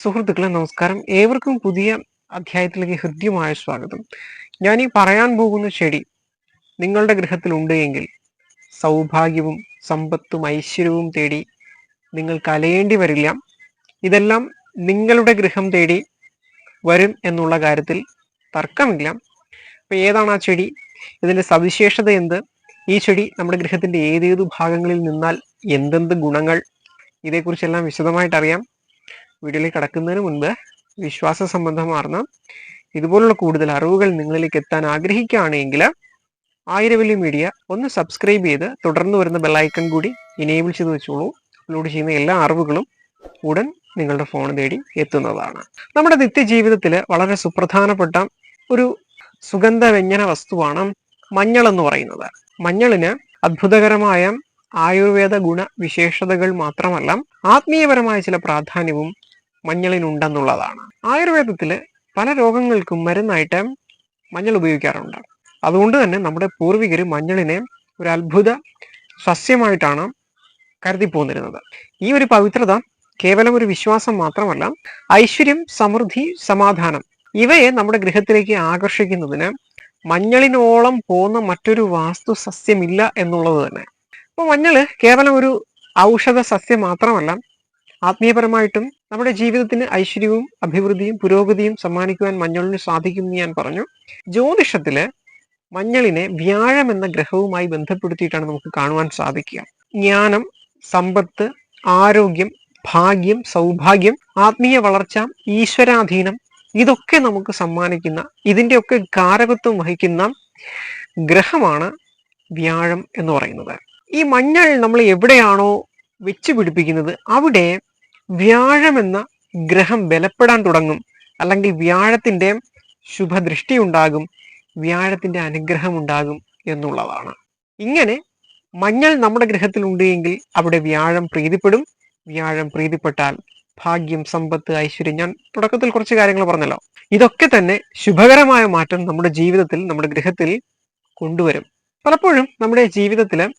സുഹൃത്തുക്കളെ നമസ്കാരം. ഏവർക്കും പുതിയ അധ്യായത്തിലേക്ക് ഹൃദ്യമായ സ്വാഗതം. ഞാൻ ഈ പറയാൻ പോകുന്ന ചെടി നിങ്ങളുടെ ഗൃഹത്തിൽ എങ്കിൽ സൗഭാഗ്യവും സമ്പത്തും ഐശ്വര്യവും തേടി നിങ്ങൾ കലയേണ്ടി വരില്ല. ഇതെല്ലാം നിങ്ങളുടെ ഗൃഹം തേടി വരും എന്നുള്ള കാര്യത്തിൽ തർക്കമില്ല. അപ്പൊ ഏതാണ് ആ ചെടി? ഇതിന്റെ സവിശേഷത എന്ത്? ഈ ചെടി നമ്മുടെ ഗൃഹത്തിന്റെ ഏതേതു ഭാഗങ്ങളിൽ നിന്നാൽ എന്തെന്ത് ഗുണങ്ങൾ? ഇതേക്കുറിച്ചെല്ലാം വിശദമായിട്ട് അറിയാം വീഡിയോയിലേക്ക് കടക്കുന്നതിന് മുൻപ് വിശ്വാസ സംബന്ധമാർന്ന ഇതുപോലുള്ള കൂടുതൽ അറിവുകൾ നിങ്ങളിലേക്ക് എത്താൻ ആഗ്രഹിക്കുകയാണെങ്കിൽ ആയിരവലി മീഡിയ ഒന്ന് സബ്സ്ക്രൈബ് ചെയ്ത് തുടർന്ന് വരുന്ന ബെല്ലൈക്കൺ കൂടി ഇനേബിൾ ചെയ്ത് വെച്ചോളൂ. അപ്ലോഡ് ചെയ്യുന്ന എല്ലാ അറിവുകളും ഉടൻ നിങ്ങളുടെ ഫോൺ തേടി എത്തുന്നതാണ്. നമ്മുടെ നിത്യജീവിതത്തിൽ വളരെ സുപ്രധാനപ്പെട്ട ഒരു സുഗന്ധ വ്യഞ്ജന വസ്തുവാണ് മഞ്ഞൾ എന്ന് പറയുന്നത്. മഞ്ഞളിന് അത്ഭുതകരമായ ആയുർവേദ ഗുണ വിശേഷതകൾ മാത്രമല്ല ആത്മീയപരമായ ചില പ്രാധാന്യവും മഞ്ഞളിനുണ്ടെന്നുള്ളതാണ്. ആയുർവേദത്തിൽ പല രോഗങ്ങൾക്കും മരുന്നായിട്ട് മഞ്ഞൾ ഉപയോഗിക്കാറുണ്ട്. അതുകൊണ്ട് തന്നെ നമ്മുടെ പൂർവികർ മഞ്ഞളിനെ ഒരു അത്ഭുത സസ്യമായിട്ടാണ് കരുതി പോന്നിരുന്നത് ഈ ഒരു പവിത്രത കേവലം ഒരു വിശ്വാസം മാത്രമല്ല ഐശ്വര്യം സമൃദ്ധി സമാധാനം ഇവയെ നമ്മുടെ ഗൃഹത്തിലേക്ക് ആകർഷിക്കുന്നതിന് മഞ്ഞളിനോളം പോകുന്ന മറ്റൊരു വാസ്തു സസ്യമില്ല എന്നുള്ളത് തന്നെ. അപ്പൊ മഞ്ഞൾ കേവലം ഒരു ഔഷധ സസ്യം മാത്രമല്ല ആത്മീയപരമായിട്ടും നമ്മുടെ ജീവിതത്തിന് ഐശ്വര്യവും അഭിവൃദ്ധിയും പുരോഗതിയും സമ്മാനിക്കുവാൻ മഞ്ഞളിന് സാധിക്കും എന്ന് ഞാൻ പറഞ്ഞു. ജ്യോതിഷത്തിൽ മഞ്ഞളിനെ വ്യാഴം എന്ന ഗ്രഹവുമായി ബന്ധപ്പെടുത്തിയിട്ടാണ് നമുക്ക് കാണുവാൻ സാധിക്കുക. ജ്ഞാനം സമ്പത്ത് ആരോഗ്യം ഭാഗ്യം സൗഭാഗ്യം ആത്മീയ വളർച്ച ഈശ്വരാധീനം ഇതൊക്കെ നമുക്ക് സമ്മാനിക്കുന്ന ഇതിന്റെയൊക്കെ കാരകത്വം വഹിക്കുന്ന ഗ്രഹമാണ് വ്യാഴം എന്ന് പറയുന്നത്. ഈ മഞ്ഞൾ നമ്മൾ എവിടെയാണോ വെച്ച് പിടിപ്പിക്കുന്നത് അവിടെ വ്യാഴം എന്ന ഗ്രഹം ബലപ്പെടാൻ തുടങ്ങും. അല്ലെങ്കിൽ വ്യാഴത്തിന്റെ ശുഭദൃഷ്ടി ഉണ്ടാകും. വ്യാഴത്തിന്റെ അനുഗ്രഹം ഉണ്ടാകും എന്നുള്ളതാണ്. ഇങ്ങനെ മഞ്ഞൾ നമ്മുടെ ഗ്രഹത്തിൽ ഉണ്ടെങ്കിൽ അവിടെ വ്യാഴം പ്രീതിപ്പെടും. വ്യാഴം പ്രീതിപ്പെട്ടാൽ ഭാഗ്യം സമ്പത്ത് ഐശ്വര്യം. ഞാൻ തുടക്കത്തിൽ കുറച്ച് കാര്യങ്ങൾ പറഞ്ഞല്ലോ. ഇതൊക്കെ തന്നെ ശുഭകരമായ മാറ്റം നമ്മുടെ ജീവിതത്തിൽ നമ്മുടെ ഗൃഹത്തിൽ കൊണ്ടുവരും. പലപ്പോഴും നമ്മുടെ ജീവിതത്തിൽ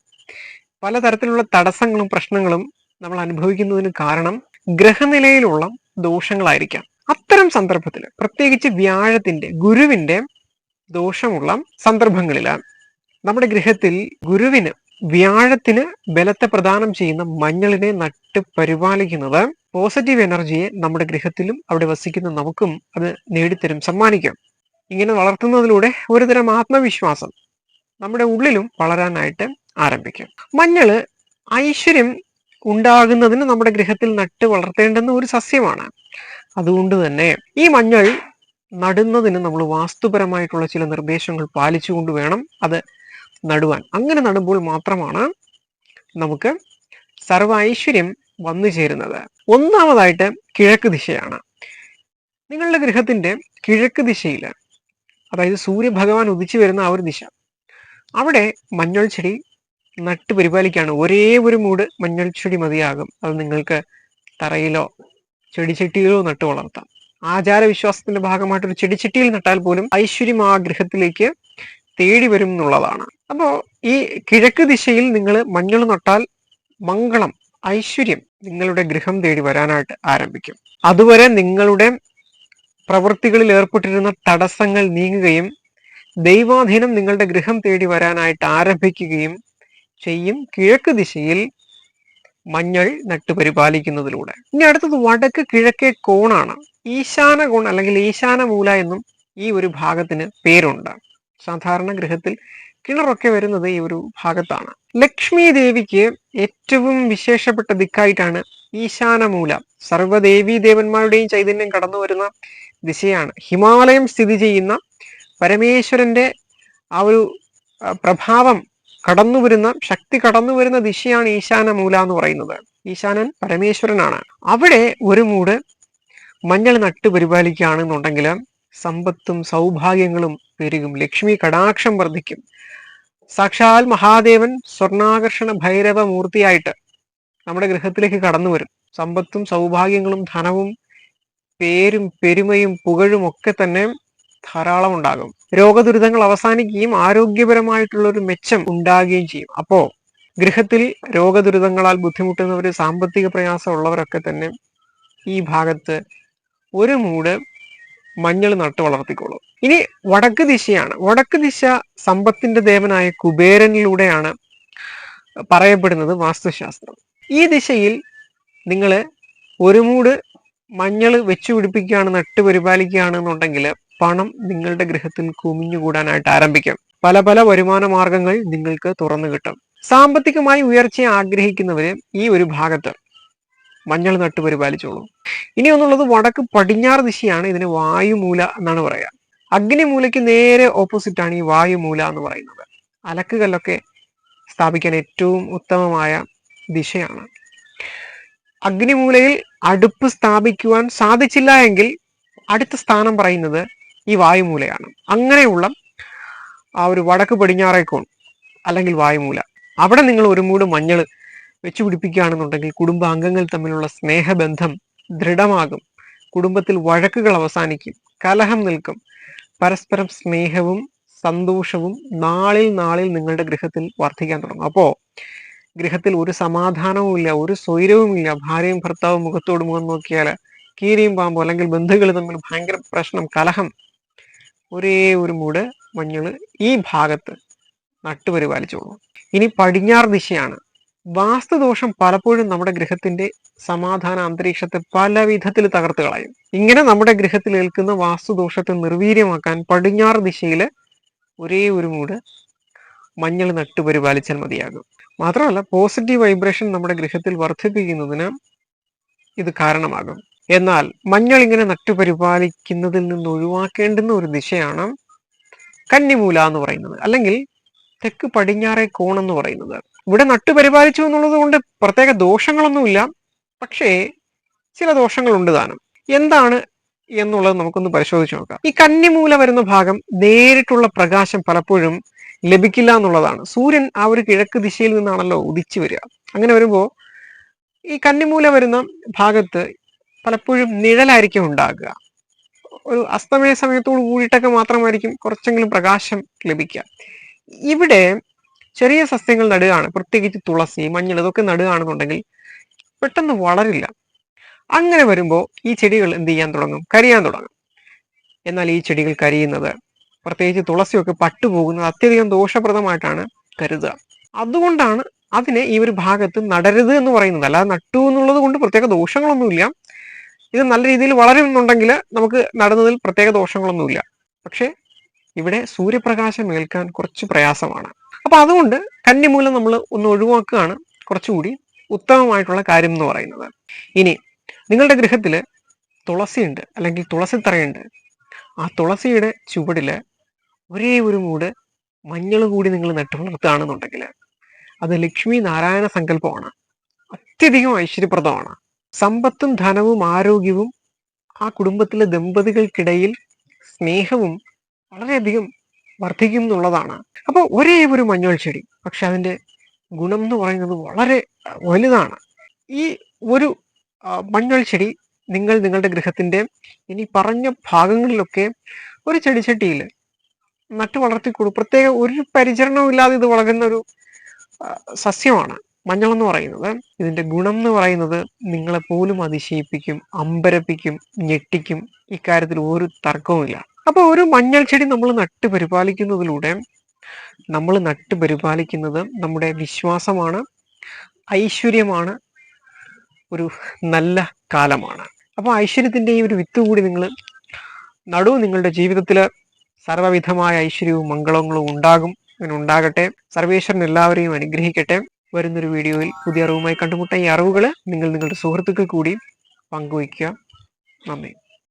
പലതരത്തിലുള്ള തടസ്സങ്ങളും പ്രശ്നങ്ങളും നമ്മൾ അനുഭവിക്കുന്നതിന് കാരണം ഗ്രഹനിലയിലുള്ള ദോഷങ്ങളായിരിക്കാം. അത്തരം സന്ദർഭത്തിൽ പ്രത്യേകിച്ച് വ്യാഴത്തിന്റെ ഗുരുവിന്റെ ദോഷമുള്ള സന്ദർഭങ്ങളിൽ നമ്മുടെ ഗൃഹത്തിൽ ഗുരുവിന് വ്യാഴത്തിന് ബലത്തെ പ്രദാനം ചെയ്യുന്ന മഞ്ഞളിനെ നട്ട് പരിപാലിക്കുന്നത് പോസിറ്റീവ് എനർജിയെ നമ്മുടെ ഗൃഹത്തിലും അവിടെ വസിക്കുന്ന നമുക്കും അത് നേടിത്തരും സമ്മാനിക്കും. ഇങ്ങനെ വളർത്തുന്നതിലൂടെ ഒരുതരം ആത്മവിശ്വാസം നമ്മുടെ ഉള്ളിലും വളരാനായിട്ട് ആരംഭിക്കും. മഞ്ഞൾ ഐശ്വര്യം ഉണ്ടാകുന്നതിന് നമ്മുടെ ഗൃഹത്തിൽ നട്ട് വളർത്തേണ്ടുന്ന ഒരു സസ്യമാണ്. അതുകൊണ്ട് തന്നെ ഈ മഞ്ഞൾ നടുന്നതിന് നമ്മൾ വാസ്തുപരമായിട്ടുള്ള ചില നിർദ്ദേശങ്ങൾ പാലിച്ചുകൊണ്ട് വേണം അത് നടുവാൻ. അങ്ങനെ നടുമ്പോൾ മാത്രമാണ് നമുക്ക് സർവ ഐശ്വര്യം വന്നു ചേരുന്നത്. ഒന്നാമതായിട്ട് കിഴക്ക് ദിശയാണ്. നിങ്ങളുടെ ഗൃഹത്തിന്റെ കിഴക്ക് ദിശയിൽ അതായത് സൂര്യഭഗവാൻ ഉദിച്ചു വരുന്ന ആ ഒരു ദിശ അവിടെ മഞ്ഞൾ ചെടി നട്ട് പരിപാലിക്കുകയാണ്. ഒരേ ഒരു മൂട് മഞ്ഞൾ ചെടി മതിയാകും. അത് നിങ്ങൾക്ക് തറയിലോ ചെടിച്ചട്ടിയിലോ നട്ട് വളർത്താം. ആചാര വിശ്വാസത്തിന്റെ ഭാഗമായിട്ട് ഒരു ചെടിച്ചട്ടിയിൽ നട്ടാൽ പോലും ഐശ്വര്യം ആ ഗൃഹത്തിലേക്ക് തേടി വരും എന്നുള്ളതാണ്. അപ്പോ ഈ കിഴക്ക് ദിശയിൽ നിങ്ങൾ മഞ്ഞൾ നട്ടാൽ മംഗളം ഐശ്വര്യം നിങ്ങളുടെ ഗൃഹം തേടി വരാനായിട്ട് ആരംഭിക്കും. അതുവരെ നിങ്ങളുടെ പ്രവൃത്തികളിൽ ഏർപ്പെട്ടിരുന്ന തടസ്സങ്ങൾ നീങ്ങുകയും ദൈവാധീനം നിങ്ങളുടെ ഗൃഹം തേടി വരാനായിട്ട് ആരംഭിക്കുകയും ചെയ്യും. കിഴക്ക് ദിശയിൽ മഞ്ഞൾ നട്ടുപരിപാലിക്കുന്നതിലൂടെ ഇനി അടുത്തത് വടക്ക് കിഴക്കേ കോണാണ്. ഈശാന കോൺ അല്ലെങ്കിൽ ഈശാന മൂല എന്നും ഈ ഒരു ഭാഗത്തിന് പേരുണ്ട്. സാധാരണ ഗൃഹത്തിൽ കിണറൊക്കെ വരുന്നത് ഈ ഒരു ഭാഗത്താണ്. ലക്ഷ്മി ദേവിക്ക് ഏറ്റവും വിശേഷപ്പെട്ട ദിക്കായിട്ടാണ് ഈശാനമൂല സർവദേവീ ദേവന്മാരുടെയും ചൈതന്യം കടന്നു വരുന്ന ദിശയാണ്. ഹിമാലയം സ്ഥിതി ചെയ്യുന്ന പരമേശ്വരന്റെ ആ ഒരു പ്രഭാവം കടന്നു വരുന്ന ശക്തി കടന്നു വരുന്ന ദിശയാണ് ഈശാന മൂല എന്ന് പറയുന്നത്. ഈശാനൻ പരമേശ്വരനാണ്. അവിടെ ഒരു മൂട് മഞ്ഞൾ നട്ട് പരിപാലിക്കുകയാണെന്നുണ്ടെങ്കിൽ സമ്പത്തും സൗഭാഗ്യങ്ങളും പെരുകും. ലക്ഷ്മി കടാക്ഷം വർദ്ധിക്കും. സാക്ഷാൽ മഹാദേവൻ സ്വർണാകർഷണ ഭൈരവ മൂർത്തിയായിട്ട് നമ്മുടെ ഗൃഹത്തിലേക്ക് കടന്നു വരും സമ്പത്തും സൗഭാഗ്യങ്ങളും ധനവും പേരും പെരുമയും പുകഴും ഒക്കെ തന്നെ ധാരാളം ഉണ്ടാകും രോഗദുരിതങ്ങൾ അവസാനിക്കുകയും ആരോഗ്യപരമായിട്ടുള്ള ഒരു മെച്ചം ഉണ്ടാകുകയും ചെയ്യും. അപ്പോ ഗൃഹത്തിൽ രോഗദുരിതങ്ങളാൽ ബുദ്ധിമുട്ടുന്നവര് സാമ്പത്തിക പ്രയാസം ഉള്ളവരൊക്കെ തന്നെ ഈ ഭാഗത്ത് ഒരു മൂട് മഞ്ഞൾ നട്ട് വളർത്തിക്കോളൂ. ഇനി വടക്ക് ദിശയാണ്. വടക്ക് ദിശ സമ്പത്തിന്റെ ദേവനായ കുബേരനിലൂടെയാണ് പറയപ്പെടുന്നത് വാസ്തുശാസ്ത്രം. ഈ ദിശയിൽ നിങ്ങൾ ഒരു മൂട് മഞ്ഞൾ വെച്ചു പിടിപ്പിക്കുകയാണ് നട്ട് പരിപാലിക്കുകയാണ് എന്നുണ്ടെങ്കിൽ പണം നിങ്ങളുടെ ഗൃഹത്തിൽ കുമിഞ്ഞുകൂടാനായിട്ട് ആരംഭിക്കും. പല പല വരുമാന മാർഗങ്ങൾ നിങ്ങൾക്ക് തുറന്നു കിട്ടും. സാമ്പത്തികമായി ഉയർച്ചയെ ആഗ്രഹിക്കുന്നവര് ഈ ഒരു ഭാഗത്ത് മഞ്ഞൾ നട്ട് പരിപാലിച്ചോളൂ. ഇനി ഒന്നുള്ളത് വടക്ക് പടിഞ്ഞാറ് ദിശയാണ് ഇതിന് വായുമൂല എന്നാണ് പറയുക അഗ്നിമൂലയ്ക്ക് നേരെ ഓപ്പോസിറ്റ് ആണ് ഈ വായുമൂല എന്ന് പറയുന്നത്. അലക്കുകല്ലൊക്കെ സ്ഥാപിക്കാൻ ഏറ്റവും ഉത്തമമായ ദിശയാണ്. അഗ്നിമൂലയിൽ അടുപ്പ് സ്ഥാപിക്കുവാൻ സാധിച്ചില്ല എങ്കിൽ അടുത്ത സ്ഥാനം പറയുന്നത് ഈ വായുമൂലയാണ്. അങ്ങനെയുള്ള ആ ഒരു വടക്ക് പടിഞ്ഞാറേക്കോൺ അല്ലെങ്കിൽ വായുമൂല. അവിടെ നിങ്ങൾ ഒരു മൂട് മഞ്ഞൾ വെച്ചു പിടിപ്പിക്കുകയാണെന്നുണ്ടെങ്കിൽ കുടുംബാംഗങ്ങൾ തമ്മിലുള്ള സ്നേഹബന്ധം ദൃഢമാകും. കുടുംബത്തിൽ വഴക്കുകൾ അവസാനിക്കും. കലഹം നിൽക്കും. പരസ്പരം സ്നേഹവും സന്തോഷവും നാളിൽ നാളിൽ നിങ്ങളുടെ ഗൃഹത്തിൽ വർദ്ധിക്കാൻ തുടങ്ങും. അപ്പോൾ ഗൃഹത്തിൽ ഒരു സമാധാനവും ഇല്ല ഒരു സ്വൈരവും ഇല്ല. ഭാര്യയും ഭർത്താവും മുഖത്തോട് മുഖം നോക്കിയാൽ കീരിയും പാമ്പോ അല്ലെങ്കിൽ ബന്ധുക്കൾ തമ്മിൽ ഭയങ്കര പ്രശ്നം കലഹം ഒരേ ഒരു മൂട് മഞ്ഞൾ ഈ ഭാഗത്ത് നട്ടുപരിപാലിച്ചോളൂ ഇനി പടിഞ്ഞാറ് ദിശയാണ്. വാസ്തുദോഷം പലപ്പോഴും നമ്മുടെ ഗൃഹത്തിന്റെ സമാധാന അന്തരീക്ഷത്തെ പല വിധത്തിൽ തകർത്ത് കളയും. ഇങ്ങനെ നമ്മുടെ ഗൃഹത്തിൽ ഏൽക്കുന്ന വാസ്തുദോഷത്തെ നിർവീര്യമാക്കാൻ പടിഞ്ഞാറ് ദിശയിൽ ഒരേ ഒരു മൂട് മഞ്ഞൾ നട്ടുപരിപാലിച്ചാൽ മതിയാകും. മാത്രമല്ല പോസിറ്റീവ് വൈബ്രേഷൻ നമ്മുടെ ഗൃഹത്തിൽ വർദ്ധിപ്പിക്കുന്നതിന് ഇത് കാരണമാകും. എന്നാൽ മഞ്ഞൾ ഇങ്ങനെ നട്ടുപരിപാലിക്കുന്നതിൽ നിന്ന് ഒഴിവാക്കേണ്ടുന്ന ഒരു ദിശയാണ് കന്നിമൂല എന്ന് പറയുന്നത്. അല്ലെങ്കിൽ തെക്ക് പടിഞ്ഞാറേ കോൺ എന്ന് പറയുന്നത്. ഇവിടെ നട്ടുപരിപാലിച്ചു എന്നുള്ളത് കൊണ്ട് പ്രത്യേക ദോഷങ്ങളൊന്നുമില്ല. പക്ഷേ ചില ദോഷങ്ങളുണ്ട് താനും. എന്താണ് എന്നുള്ളത് നമുക്കൊന്ന് പരിശോധിച്ച് നോക്കാം. ഈ കന്നിമൂല വരുന്ന ഭാഗം നേരിട്ടുള്ള പ്രകാശം പലപ്പോഴും ലഭിക്കില്ല എന്നുള്ളതാണ്. സൂര്യൻ ആ ഒരു കിഴക്ക് ദിശയിൽ നിന്നാണല്ലോ ഉദിച്ചു വരിക. അങ്ങനെ വരുമ്പോൾ ഈ കന്നിമൂല വരുന്ന ഭാഗത്ത് പലപ്പോഴും നിഴലായിരിക്കും ഉണ്ടാകുക. ഒരു അസ്തമയ സമയത്തോട് കൂടിയിട്ടൊക്കെ മാത്രമായിരിക്കും കുറച്ചെങ്കിലും പ്രകാശം ലഭിക്കുക. ഇവിടെ ചെറിയ സസ്യങ്ങൾ നടുകയാണ്. പ്രത്യേകിച്ച് തുളസി മഞ്ഞൾ ഇതൊക്കെ നടുകയാണെന്നുണ്ടെങ്കിൽ പെട്ടെന്ന് വളരില്ല. അങ്ങനെ വരുമ്പോൾ ഈ ചെടികൾ എന്ത് ചെയ്യാൻ തുടങ്ങും? കരിയാൻ തുടങ്ങും. എന്നാൽ ഈ ചെടികൾ കരിയുന്നത് പ്രത്യേകിച്ച് തുളസിയൊക്കെ പട്ടുപോകുന്നത് അത്യധികം ദോഷപ്രദമായിട്ടാണ് കരുതുക. അതുകൊണ്ടാണ് അതിനെ ഈ ഒരു ഭാഗത്ത് നടരുത് എന്ന് പറയുന്നത്. അല്ലാതെ നട്ടു എന്നുള്ളത് കൊണ്ട് പ്രത്യേക ദോഷങ്ങളൊന്നുമില്ല. ഇത് നല്ല രീതിയിൽ വളരുന്നുണ്ടെങ്കിൽ നമുക്ക് നടുന്നതിൽ പ്രത്യേക ദോഷങ്ങളൊന്നുമില്ല. പക്ഷേ ഇവിടെ സൂര്യപ്രകാശം ഏൽക്കാൻ കുറച്ച് പ്രയാസമാണ്. അപ്പൊ അതുകൊണ്ട് കന്നിമൂലം നമ്മൾ ഒന്ന് ഒഴിവാക്കുകയാണ് കുറച്ചുകൂടി ഉത്തമമായിട്ടുള്ള കാര്യം എന്ന് പറയുന്നത്. ഇനി നിങ്ങളുടെ ഗൃഹത്തിൽ തുളസിയുണ്ട് അല്ലെങ്കിൽ തുളസിത്തറയുണ്ട്. ആ തുളസിയുടെ ചുവടിൽ ഒരേ ഒരു മൂട് മഞ്ഞൾ കൂടി നിങ്ങൾ നട്ടു വളർത്തുകയാണെന്നുണ്ടെങ്കിൽ അത് ലക്ഷ്മി നാരായണ സങ്കല്പമാണ്. അത്യധികം ഐശ്വര്യപ്രദമാണ്. സമ്പത്തും ധനവും ആരോഗ്യവും ആ കുടുംബത്തിലെ ദമ്പതികൾക്കിടയിൽ സ്നേഹവും വളരെയധികം വർദ്ധിക്കും എന്നുള്ളതാണ്. അപ്പോൾ ഒരേ ഒരു മഞ്ഞൾ ചെടി പക്ഷെ അതിന്റെ ഗുണം എന്ന് പറയുന്നത് വളരെ വലുതാണ്. ഈ ഒരു മഞ്ഞൾ ചെടി നിങ്ങൾ നിങ്ങളുടെ ഗൃഹത്തിന്റെ ഇനി പറഞ്ഞ ഭാഗങ്ങളിലൊക്കെ ഒരു ചെടിച്ചട്ടിയിൽ നട്ടു വളർത്തിക്കൊടു പ്രത്യേക ഒരു പരിചരണവും ഇല്ലാതെ ഇത് വളരുന്ന ഒരു സസ്യമാണ്. മഞ്ഞൾ എന്ന് പറയുന്നത്. ഇതിന്റെ ഗുണം എന്ന് പറയുന്നത് നിങ്ങളെ പോലും അതിശയിപ്പിക്കും അമ്പരപ്പിക്കും ഞെട്ടിക്കും. ഇക്കാര്യത്തിൽ ഒരു തർക്കവുമില്ല. അപ്പോൾ ഒരു മഞ്ഞൾ ചെടി നമ്മൾ നട്ട് പരിപാലിക്കുന്നതിലൂടെ നമ്മൾ നട്ട് പരിപാലിക്കുന്നത് നമ്മുടെ വിശ്വാസമാണ് ഐശ്വര്യമാണ് ഒരു നല്ല കാലമാണ്. അപ്പോൾ ഐശ്വര്യത്തിന്റെ ഈ ഒരു വിത്ത് കൂടി നിങ്ങൾ നടു. നിങ്ങളുടെ ജീവിതത്തിൽ സർവവിധമായ ഐശ്വര്യവും മംഗളങ്ങളും ഉണ്ടാകും. അങ്ങനെ ഉണ്ടാകട്ടെ. സർവേശ്വരൻ എല്ലാവരെയും അനുഗ്രഹിക്കട്ടെ. വരുന്നൊരു വീഡിയോയിൽ പുതിയ അറിവുമായി കണ്ടുമുട്ട ഈ അറിവുകൾ നിങ്ങൾ നിങ്ങളുടെ സുഹൃത്തുക്കൾ കൂടി പങ്കുവയ്ക്കുക. നന്ദി.